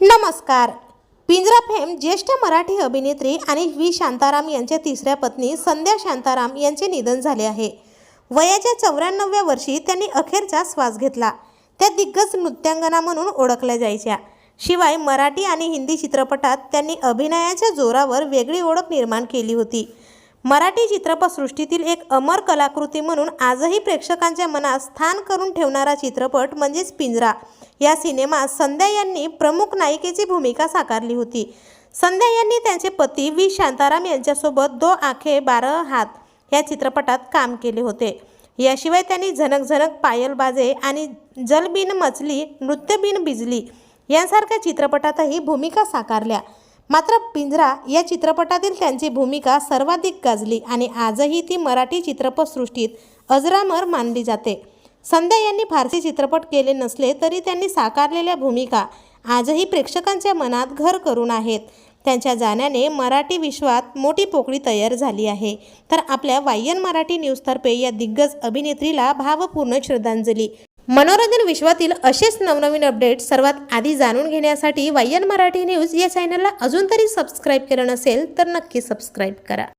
नमस्कार. पिंजरा फेम ज्येष्ठ मराठी अभिनेत्री आणि व्ही. शांताराम यांच्या तिसऱ्या पत्नी संध्या शांताराम यांचे निधन झाले आहे. वयाच्या चौऱ्याण्णव्या वर्षी त्यांनी अखेरचा श्वास घेतला. त्या दिग्गज नृत्यांगना म्हणून ओळखल्या जायच्या. शिवाय मराठी आणि हिंदी चित्रपटात त्यांनी अभिनयाच्या जोरावर वेगळी ओळख निर्माण केली होती. मराठी चित्रपटसृष्टीतील एक अमर कलाकृती म्हणून आजही प्रेक्षकांच्या मनात स्थान करून ठेवणारा चित्रपट म्हणजेच पिंजरा. या सिनेमात संध्या यांनी प्रमुख नायिकेची भूमिका साकारली होती. संध्या यांनी त्यांचे पती व्ही. शांताराम यांच्यासोबत दो आखे बारह हात या चित्रपटात काम केले होते. याशिवाय त्यांनी झनक झनक पायल बाजे आणि जलबिन मचली नृत्यबिन बिजली यांसारख्या चित्रपटातही भूमिका साकारल्या. मात्र पिंजरा या चित्रपटातील त्यांची भूमिका सर्वाधिक गाजली आणि आजही ती मराठी चित्रपटसृष्टीत अजरामर मानली जाते. संध्या यांनी फारसे चित्रपट केले नसले तरी त्यांनी साकारलेल्या भूमिका आजही प्रेक्षकांच्या मनात घर करून आहेत. त्यांच्या जाण्याने मराठी विश्वात मोठी पोकळी तयार झाली आहे. तर आपल्या वायन मराठी न्यूजतर्फे या दिग्गज अभिनेत्रीला भावपूर्ण श्रद्धांजली. मनोरंजन विश्वातील असेच नवनवीन अपडेट सर्वात आधी जाणून घेण्यासाठी वायन मराठी न्यूज या चॅनलला अजून तरी सबस्क्राईब केलं नसेल तर नक्की सबस्क्राईब करा.